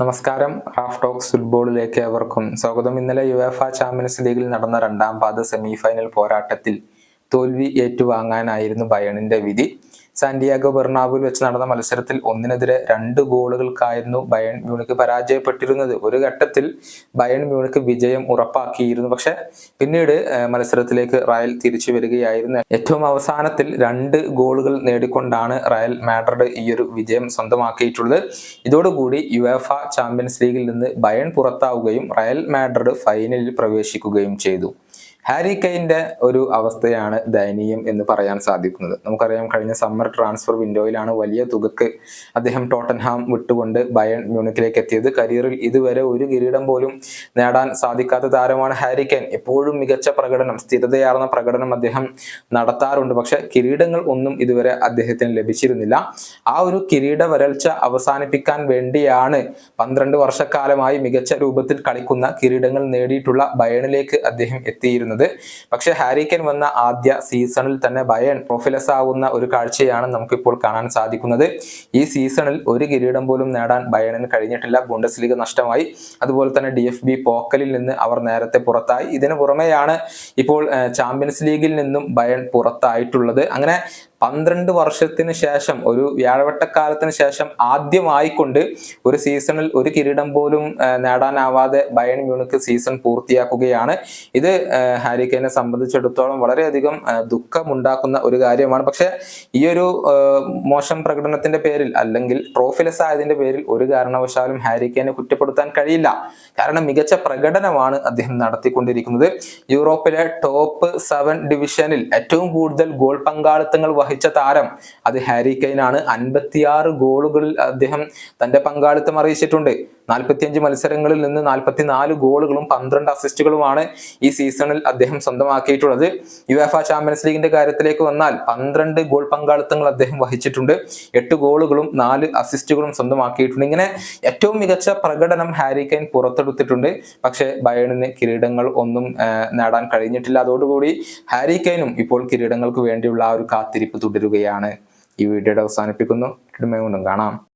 നമസ്കാരം. Raf talks ഫുട്ബോളിലേക്ക് അവർക്കും സ്വാഗതം. ഇന്നലെ യുഎഫ ചാമ്പ്യൻസ് ലീഗിൽ നടന്ന രണ്ടാം പാദ സെമിഫൈനൽ പോരാട്ടത്തിൽ തോൽവി ഏറ്റുവാങ്ങാനായിരുന്നു ബയണിന്റെ വിധി. സാന്റിയാഗോ ബെർണാബുൽ വെച്ച് നടന്ന മത്സരത്തിൽ ഒന്നിനെതിരെ രണ്ട് ഗോളുകൾക്കായിരുന്നു ബയൺ മ്യൂണിക്ക് പരാജയപ്പെട്ടിരുന്നത്. ഒരു ഘട്ടത്തിൽ ബയൺ മ്യൂണിക്ക് വിജയം ഉറപ്പാക്കിയിരുന്നു. പക്ഷെ പിന്നീട് മത്സരത്തിലേക്ക് റയൽ തിരിച്ചു വരികയായിരുന്നു. ഏറ്റവും അവസാനത്തിൽ രണ്ട് ഗോളുകൾ നേടിക്കൊണ്ടാണ് റയൽ മാഡ്രിഡ് ഈ ഒരു വിജയം സ്വന്തമാക്കിയിട്ടുള്ളത്. ഇതോടുകൂടി യുഎഫ ചാമ്പ്യൻസ് ലീഗിൽ നിന്ന് ബയൺ പുറത്താവുകയും റയൽ മാഡ്രിഡ് ഫൈനലിൽ പ്രവേശിക്കുകയും ചെയ്തു. ഹാരി കെയിന്റെ ഒരു അവസ്ഥയാണ് ദയനീയം എന്ന് പറയാൻ സാധിക്കുന്നത്. നമുക്കറിയാം കഴിഞ്ഞ സമ്മർ ട്രാൻസ്ഫർ വിൻഡോയിലാണ് വലിയ തുകക്ക് അദ്ദേഹം ടോട്ടൻഹാം വിട്ടുകൊണ്ട് ബയൺ മ്യൂണിക്കിലേക്ക് എത്തിയത്. കരിയറിൽ ഇതുവരെ ഒരു കിരീടം പോലും നേടാൻ സാധിക്കാത്ത താരമാണ് ഹാരി കെയിൻ. എപ്പോഴും മികച്ച പ്രകടനം സ്ഥിരതയാർന്ന പ്രകടനം അദ്ദേഹം നടത്താറുണ്ട്. പക്ഷെ കിരീടങ്ങൾ ഒന്നും ഇതുവരെ അദ്ദേഹത്തിന് ലഭിച്ചിരുന്നില്ല. ആ ഒരു കിരീട വരൾച്ച അവസാനിപ്പിക്കാൻ വേണ്ടിയാണ് പന്ത്രണ്ട് വർഷക്കാലമായി മികച്ച രൂപത്തിൽ കളിക്കുന്ന കിരീടങ്ങൾ നേടിയിട്ടുള്ള ബയണിലേക്ക് അദ്ദേഹം എത്തിയിരുന്നത്. പക്ഷെ ഹാരിക്കൻ വന്ന ആദ്യ സീസണിൽ തന്നെ ബയൺ പ്രൊഫിലസ് ആവുന്ന ഒരു കാഴ്ചയാണ് നമുക്കിപ്പോൾ കാണാൻ സാധിക്കുന്നത്. ഈ സീസണിൽ ഒരു കിരീടം പോലും നേടാൻ ബയണിന് കഴിഞ്ഞിട്ടില്ല. ബുണ്ടസ് ലീഗ് നഷ്ടമായി. അതുപോലെ തന്നെ ഡി എഫ് ബി പോക്കലിൽ നിന്ന് അവർ നേരത്തെ പുറത്തായി. ഇതിനു പുറമെയാണ് ഇപ്പോൾ ചാമ്പ്യൻസ് ലീഗിൽ നിന്നും ബയൺ പുറത്തായിട്ടുള്ളത്. അങ്ങനെ പന്ത്രണ്ട് വർഷത്തിന് ശേഷം ഒരു വ്യാഴവട്ടക്കാലത്തിന് ശേഷം ആദ്യമായിക്കൊണ്ട് ഒരു സീസണിൽ ഒരു കിരീടം പോലും നേടാനാവാതെ ബയൺ മ്യൂണിക്ക് സീസൺ പൂർത്തിയാക്കുകയാണ്. ഇത് ഹാരി കെയിനെ സംബന്ധിച്ചിടത്തോളം വളരെയധികം ദുഃഖമുണ്ടാക്കുന്ന ഒരു കാര്യമാണ്. പക്ഷെ ഈ ഒരു മോശം പ്രകടനത്തിന്റെ പേരിൽ അല്ലെങ്കിൽ ട്രോഫിലെസ് ആയതിന്റെ പേരിൽ ഒരു കാരണവശാലും ഹാരി കെയിനെ കുറ്റപ്പെടുത്താൻ കഴിയില്ല. കാരണം മികച്ച പ്രകടനമാണ് അദ്ദേഹം നടത്തിക്കൊണ്ടിരിക്കുന്നത്. യൂറോപ്പിലെ ടോപ്പ് സെവൻ ഡിവിഷനിൽ ഏറ്റവും കൂടുതൽ ഗോൾ പങ്കാളിത്തങ്ങൾ വഹിച്ച താരം അത് ഹാരി കെയിൻ ആണ് അൻപത്തിയാറ് ഗോളുകളിൽ അദ്ദേഹം തന്റെ പങ്കാളിത്തം അറിയിച്ചിട്ടുണ്ട്. നാൽപ്പത്തിയഞ്ച് മത്സരങ്ങളിൽ നിന്ന് നാൽപ്പത്തിനാല് ഗോളുകളും പന്ത്രണ്ട് അസിസ്റ്റുകളുമാണ് ഈ സീസണിൽ അദ്ദേഹം സ്വന്തമാക്കിയിട്ടുള്ളത്. യുഎഫ ചാമ്പ്യൻസ് ലീഗിന്റെ കാര്യത്തിലേക്ക് വന്നാൽ പന്ത്രണ്ട് ഗോൾ പങ്കാളിത്തങ്ങൾ അദ്ദേഹം വഹിച്ചിട്ടുണ്ട്. എട്ട് ഗോളുകളും നാല് അസിസ്റ്റുകളും സ്വന്തമാക്കിയിട്ടുണ്ട്. ഇങ്ങനെ ഏറ്റവും മികച്ച പ്രകടനം ഹാരി കൈൻ പുറത്തെടുത്തിട്ടുണ്ട്. പക്ഷേ ബയണിന് കിരീടങ്ങൾ ഒന്നും നേടാൻ കഴിഞ്ഞിട്ടില്ല. അതോടുകൂടി ഹാരി കൈനും ഇപ്പോൾ കിരീടങ്ങൾക്ക് വേണ്ടിയുള്ള ആ ഒരു കാത്തിരിപ്പ് തുടരുകയാണ്. ഈ വീഡിയോയുടെ അവസാനിപ്പിക്കുന്നു. കൊണ്ടും കാണാം.